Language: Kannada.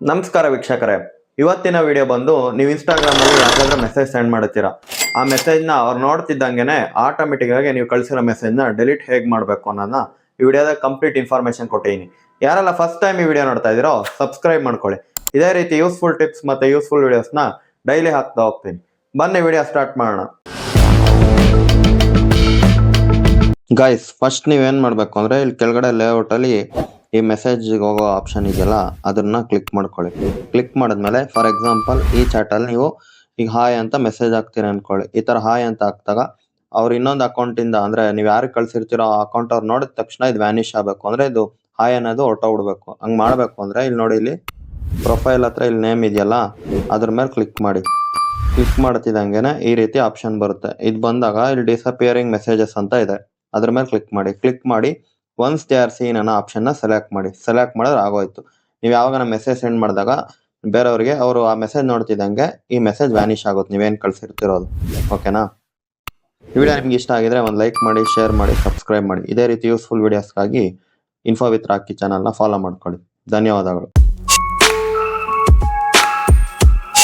ನಮಸ್ಕಾರ ವೀಕ್ಷಕರೇ. ಇವತ್ತಿನ ವಿಡಿಯೋ ಬಂದು ನೀವು ಇನ್ಸ್ಟಾಗ್ರಾಮಲ್ಲಿ ಯಾವ್ದಾದ್ರು ಮೆಸೇಜ್ ಸೆಂಡ್ ಮಾಡುತ್ತೀರಾ? ಆ ಮೆಸೇಜ್ನ ಅವ್ರು ನೋಡ್ತಿದ್ದಂಗೆನೆ ಆಟೋಮೆಟಿಕ್ ಆಗಿ ನೀವು ಕಳಿಸಿರೋ ಮೆಸೇಜ್ನ ಡಿಲೀಟ್ ಹೇಗೆ ಮಾಡಬೇಕು ಅನ್ನೋದನ್ನ ಈ ವಿಡಿಯೋದ ಕಂಪ್ಲೀಟ್ ಇನ್ಫಾರ್ಮೇಷನ್ ಕೊಟ್ಟಿದ್ದೀನಿ ಯಾರೆಲ್ಲ ಫಸ್ಟ್ ಟೈಮ್ ಈ ವಿಡಿಯೋ ನೋಡ್ತಾ ಇದ್ದೀರೋ ಸಬ್ಸ್ಕ್ರೈಬ್ ಮಾಡ್ಕೊಳ್ಳಿ. ಇದೇ ರೀತಿ ಯೂಸ್ಫುಲ್ ಟಿಪ್ಸ್ ಮತ್ತೆ ಯೂಸ್ಫುಲ್ ವಿಡಿಯೋಸ್ನ ಡೈಲಿ ಹಾಕ್ತಾ ಹೋಗ್ತೀನಿ. ಬನ್ನಿ ವಿಡಿಯೋ ಸ್ಟಾರ್ಟ್ ಮಾಡೋಣ. ಗಾಯ್ಸ್ ಫಸ್ಟ್ ನೀವೇನು ಮಾಡಬೇಕು ಅಂದ್ರೆ ಇಲ್ಲಿ ಕೆಳಗಡೆ ಲೇಔಟ್ ಅಲ್ಲಿ ಈ ಮೆಸೇಜ್ ಹೋಗೋ ಆಪ್ಷನ್ ಇದೆಯಲ್ಲ, ಅದನ್ನ ಕ್ಲಿಕ್ ಮಾಡ್ಕೊಳ್ಳಿ. ಕ್ಲಿಕ್ ಮಾಡಿದ್ಮೇಲೆ ಫಾರ್ ಎಕ್ಸಾಂಪಲ್ ಈ ಚಾಟ್ ಅಲ್ಲಿ ನೀವು ಈಗ ಹಾಯ್ ಅಂತ ಮೆಸೇಜ್ ಹಾಕ್ತೀರಿ ಅನ್ಕೊಳ್ಳಿ. ಈ ತರ ಹಾಯ್ ಅಂತ ಹಾಕ್ದಾಗ, ಅವ್ರು ಇನ್ನೊಂದು ಅಕೌಂಟ್ ಇಂದ ಅಂದ್ರೆ ನೀವು ಯಾರಿಗೆ ಕಳ್ಸಿರ್ತೀರೋ ಆ ಅಕೌಂಟ್ ಅವ್ರು ನೋಡಿದ ತಕ್ಷಣ ಇದು ವ್ಯಾನಿಶ್ ಆಗಬೇಕು. ಅಂದ್ರೆ ಇದು ಹಾಯ್ ಅನ್ನೋದು ಹೊರಟೋಗ್ಬಿಡ್ಬೇಕು ಹಂಗ್ ಮಾಡಬೇಕು ಅಂದ್ರೆ ಇಲ್ಲಿ ನೋಡಿ, ಇಲ್ಲಿ ಪ್ರೊಫೈಲ್ ಹತ್ರ ಇಲ್ಲಿ ನೇಮ್ ಇದೆಯಲ್ಲ, ಅದ್ರ ಮೇಲೆ ಕ್ಲಿಕ್ ಮಾಡಿ. ಕ್ಲಿಕ್ ಮಾಡ್ತಿದ್ದಂಗೆನೆ ಈ ರೀತಿ ಆಪ್ಷನ್ ಬರುತ್ತೆ. ಇದು ಬಂದಾಗ ಇಲ್ಲಿ ಡಿಸಪಿಯರಿಂಗ್ ಮೆಸೇಜಸ್ ಅಂತ ಇದೆ. ಅದ್ರ ಮೇಲೆ ಕ್ಲಿಕ್ ಮಾಡಿ. ಕ್ಲಿಕ್ ಮಾಡಿ ಒನ್ಸ್ ದೇ ಆರ್ ಸೀನ್ ಅನ್ನೋ ಆಪ್ಷನ್ನ ಸೆಲೆಕ್ಟ್ ಮಾಡಿ. ಸೆಲೆಕ್ಟ್ ಮಾಡಿದ್ರೆ ಆಗೋಯ್ತು. ನೀವು ಯಾವಾಗ ಮೆಸೇಜ್ ಸೆಂಡ್ ಮಾಡಿದಾಗ ಬೇರೆಯವ್ರಿಗೆ ಅವರು ಆ ಮೆಸೇಜ್ ನೋಡ್ತಿದ್ದಂಗೆ ಈ ಮೆಸೇಜ್ ವ್ಯಾನಿಷ್ ಆಗುತ್ತೆ. ನೀವೇನು ಕಳಿಸಿರ್ತಿರೋದು. ಓಕೆನಾ ಈ ವಿಡಿಯೋ ನಿಮ್ಗೆ ಇಷ್ಟ ಆಗಿದ್ರೆ ಒಂದು ಲೈಕ್ ಮಾಡಿ ಶೇರ್ ಮಾಡಿ ಸಬ್ಸ್ಕ್ರೈಬ್ ಮಾಡಿ. ಇದೇ ರೀತಿ ಯೂಸ್ಫುಲ್ ವಿಡಿಯೋಸ್ಗಾಗಿ ಇನ್ಫೋ ವಿತ್ ರಾಕಿ ಚಾನಲ್ನ ಫಾಲೋ ಮಾಡ್ಕೊಳ್ಳಿ. ಧನ್ಯವಾದಗಳು.